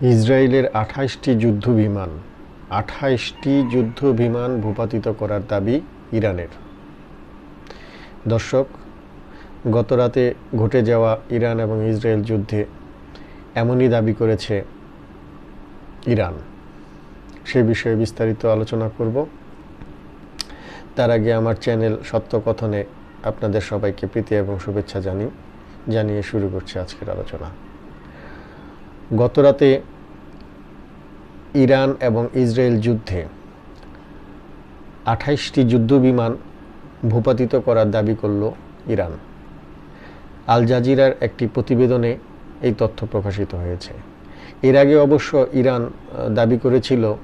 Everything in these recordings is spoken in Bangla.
ইসরায়েলের আঠাশটি যুদ্ধ বিমান আঠাশটি যুদ্ধ বিমান ভূপাতিত করার দাবি ইরানের। দর্শক গত রাতে ঘটে যাওয়া ইরান এবং ইসরায়েল যুদ্ধে এমনই দাবি করেছে ইরান। সে বিষয়ে বিস্তারিত আলোচনা করব। তার আগে আমার চ্যানেল সত্যকথনে আপনাদের সবাইকে প্রীতি এবং শুভেচ্ছা জানি জানিয়ে শুরু করছে আজকের আলোচনা। গত রাতে ইরান এবং ইসরায়েল যুদ্ধে আঠাইশটি যুদ্ধবিমান ভূপাতিত করার দাবি করল ইরান। আল জাজিরার একটি প্রতিবেদনে এই তথ্য প্রকাশিত হয়েছে। এর আগে অবশ্য ইরান দাবি করেছিল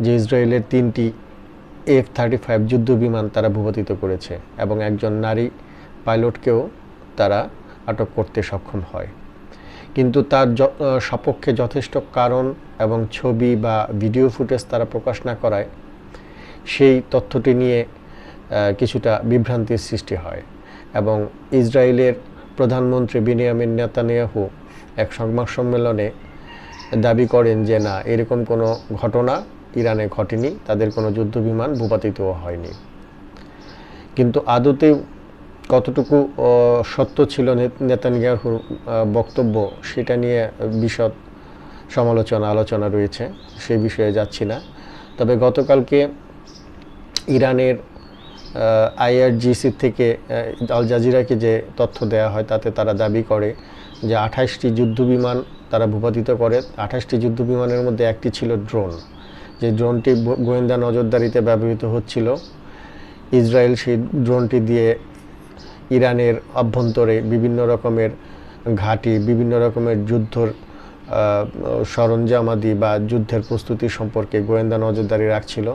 যে ইসরায়েলের তিনটি এফ থার্টি ফাইভ যুদ্ধবিমান তারা ভূপাতিত করেছে এবং একজন নারী পাইলটকেও তারা আটক করতে সক্ষম হয়। কিন্তু তার সপক্ষে যথেষ্ট কারণ এবং ছবি বা ভিডিও ফুটেজ তারা প্রকাশ না করায়, সেই তথ্যটি নিয়ে কিছুটা বিভ্রান্তির সৃষ্টি হয় এবং ইসরায়েলের প্রধানমন্ত্রী বিনিয়ামিন নেতানিয়াহু এক সংবাদ সম্মেলনে দাবি করেন যে, না, এরকম কোনো ঘটনা ইরানে ঘটেনি, তাদের কোনো যুদ্ধ বিমান ভূপাতিতও হয়নি। কিন্তু আদতে কতটুকু সত্য ছিল নেতানিয়াহুর বক্তব্য সেটা নিয়ে বিশদ সমালোচনা, আলোচনা রয়েছে। সেই বিষয়ে যাচ্ছি না। তবে গতকালকে ইরানের আইআরজিসি থেকে আল জাজিরাকে যে তথ্য দেওয়া হয় তাতে তারা দাবি করে যে আঠাশটি যুদ্ধ বিমান তারা ভূপাতিত করে। আঠাশটি যুদ্ধ বিমানের মধ্যে একটি ছিল ড্রোন। যে ড্রোনটি গোয়েন্দা নজরদারিতে ব্যবহৃত হচ্ছিল। ইসরায়েল সেই ড্রোনটি দিয়ে ইরানের অভ্যন্তরে বিভিন্ন রকমের ঘাঁটি, বিভিন্ন রকমের যুদ্ধর সরঞ্জামাদি বা যুদ্ধের প্রস্তুতি সম্পর্কে গোয়েন্দা নজরদারি রাখছিল।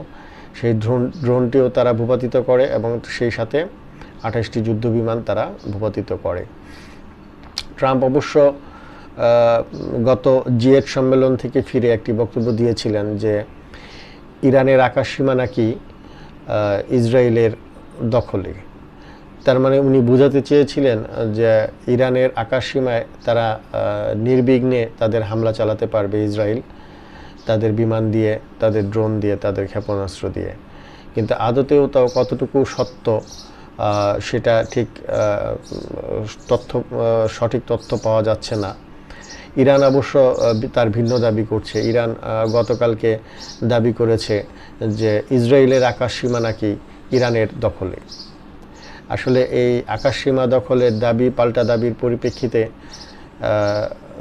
সেই ড্রোন ড্রোনটিও তারা ভূপাতিত করে এবং সেই সাথে আঠাশটি যুদ্ধ বিমান তারা ভূপাতিত করে। ট্রাম্প অবশ্য গত জিএট সম্মেলন থেকে ফিরে একটি বক্তব্য দিয়েছিলেন যে ইরানের আকাশ সীমা নাকি ইসরায়েলের দখলে। তার মানে উনি বোঝাতে চেয়েছিলেন যে ইরানের আকাশ সীমায় তারা নির্বিঘ্নে তাদের হামলা চালাতে পারবে ইসরায়েল, তাদের বিমান দিয়ে, তাদের ড্রোন দিয়ে, তাদের ক্ষেপণাস্ত্র দিয়ে। কিন্তু আদতেও তাও কতটুকু সত্য সেটা ঠিক তথ্য সঠিক তথ্য পাওয়া যাচ্ছে না। ইরান অবশ্য তার ভিন্ন দাবি করছে। ইরান গতকালকে দাবি করেছে যে ইসরায়েলের আকাশ সীমা নাকি ইরানের দখলে। আসলে এই আকাশ সীমা দখলের দাবি, পাল্টা দাবির পরিপ্রেক্ষিতে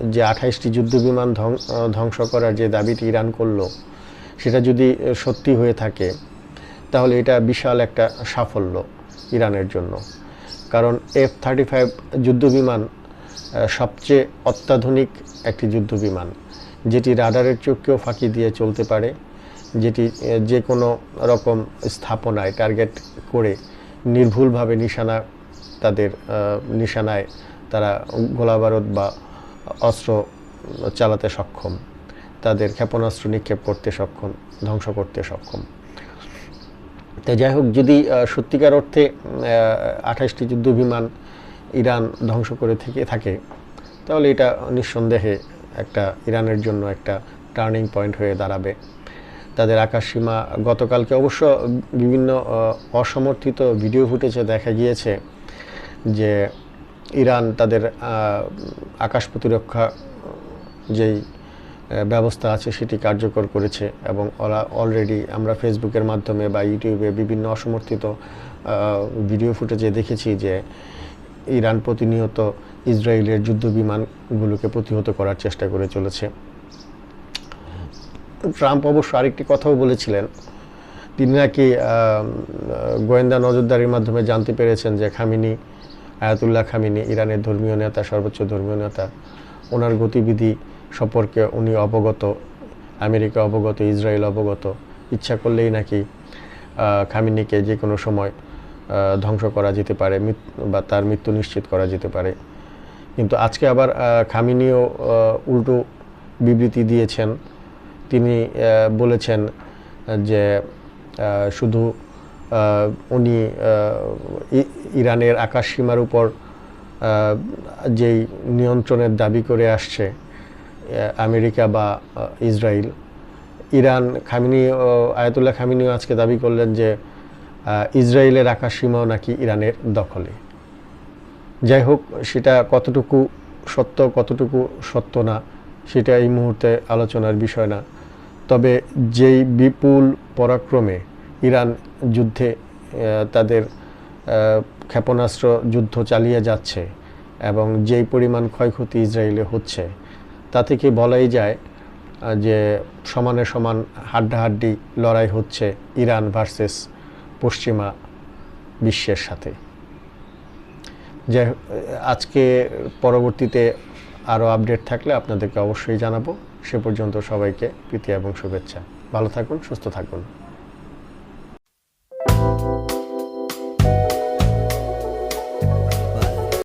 যে আঠাইশটি যুদ্ধবিমান ধ্বং- ধ্বংস করার যে দাবিটি ইরান করল, সেটা যদি সত্যি হয়ে থাকে, তাহলে এটা বিশাল একটা সাফল্য ইরানের জন্য। কারণ এফ থার্টি ফাইভ যুদ্ধবিমান সবচেয়ে অত্যাধুনিক একটি যুদ্ধবিমান, যেটি রাডারের চোখকেও ফাঁকি দিয়ে চলতে পারে, যেটি যে কোনো রকম স্থাপনায় টার্গেট করে নির্ভুলভাবে নিশানা তাদের নিশানায় তারা গোলাবারুদ বা অস্ত্র চালাতে সক্ষম। তাদের ক্ষেপণাস্ত্র নিক্ষেপ করতে সক্ষম, ধ্বংস করতে সক্ষম। তো যাই হোক, যদি সত্যিকার অর্থে আঠাশটি যুদ্ধ বিমান ইরান ধ্বংস করে থেকে, থাকে, তাহলে এটা নিঃসন্দেহে একটা ইরানের জন্য একটা টার্নিং পয়েন্ট হয়ে দাঁড়াবে। তাদের আকাশ সীমা গতকালকে অবশ্য বিভিন্ন অসমর্থিত ভিডিও ফুটেজে দেখা গিয়েছে যে ইরান তাদের আকাশ প্রতিরক্ষা যেই ব্যবস্থা আছে সেটি কার্যকর করেছে এবং ওরা অলরেডি আমরা ফেসবুকের মাধ্যমে বা ইউটিউবে বিভিন্ন অসমর্থিত ভিডিও ফুটেজে দেখেছি যে ইরান প্রতিনিয়ত ইসরায়েলের যুদ্ধ বিমানগুলোকে প্রতিহত করার চেষ্টা করে চলেছে। ট্রাম্প অবশ্য আরেকটি কথাও বলেছিলেন। তিনি নাকি গোয়েন্দা নজরদারির মাধ্যমে জানতে পেরেছেন যে খামিনি, আয়াতুল্লাহ খামিনি, ইরানের ধর্মীয় নেতা, সর্বোচ্চ ধর্মীয় নেতা, ওনার গতিবিধি সম্পর্কে উনি অবগত, আমেরিকা অবগত, ইসরায়েল অবগত। ইচ্ছা করলেই নাকি খামিনিকে যে কোনো সময় ধ্বংস করা যেতে পারে বা তার মৃত্যু নিশ্চিত করা যেতে পারে। কিন্তু আজকে আবার খামিনিও উল্টো বিবৃতি দিয়েছেন তিনি বলেছেন যে শুধু উনি ইরানের আকাশ সীমার উপর যেই নিয়ন্ত্রণের দাবি করে আসছে আমেরিকা বা ইসরায়েল, ইরান খামিনি আয়াতুল্লাহ খামিনিও আজকে দাবি করলেন যে ইসরায়েলের আকাশ সীমাও নাকি ইরানের দখলে। যাই হোক, সেটা কতটুকু সত্য কতটুকু সত্য না, সেটা এই মুহূর্তে আলোচনার বিষয় না। তবে যেই বিপুল পরাক্রমে ইরান যুদ্ধে তাদের ক্ষেপণাস্ত্র যুদ্ধ চালিয়ে যাচ্ছে এবং যেই পরিমাণ ক্ষয়ক্ষতি ইসরায়েলে হচ্ছে তা থেকে বলাই যায় যে সমানে সমান হাড্ডাহাড্ডি লড়াই হচ্ছে ইরান ভার্সেস পশ্চিমা বিশ্বের সাথে? যাই আজকে পরবর্তীতে আরও আপডেট থাকলে আপনাদেরকে অবশ্যই জানাব। সে পর্যন্ত সবাইকে প্রীতি এবং শুভেচ্ছা। ভালো থাকুন, সুস্থ থাকুন।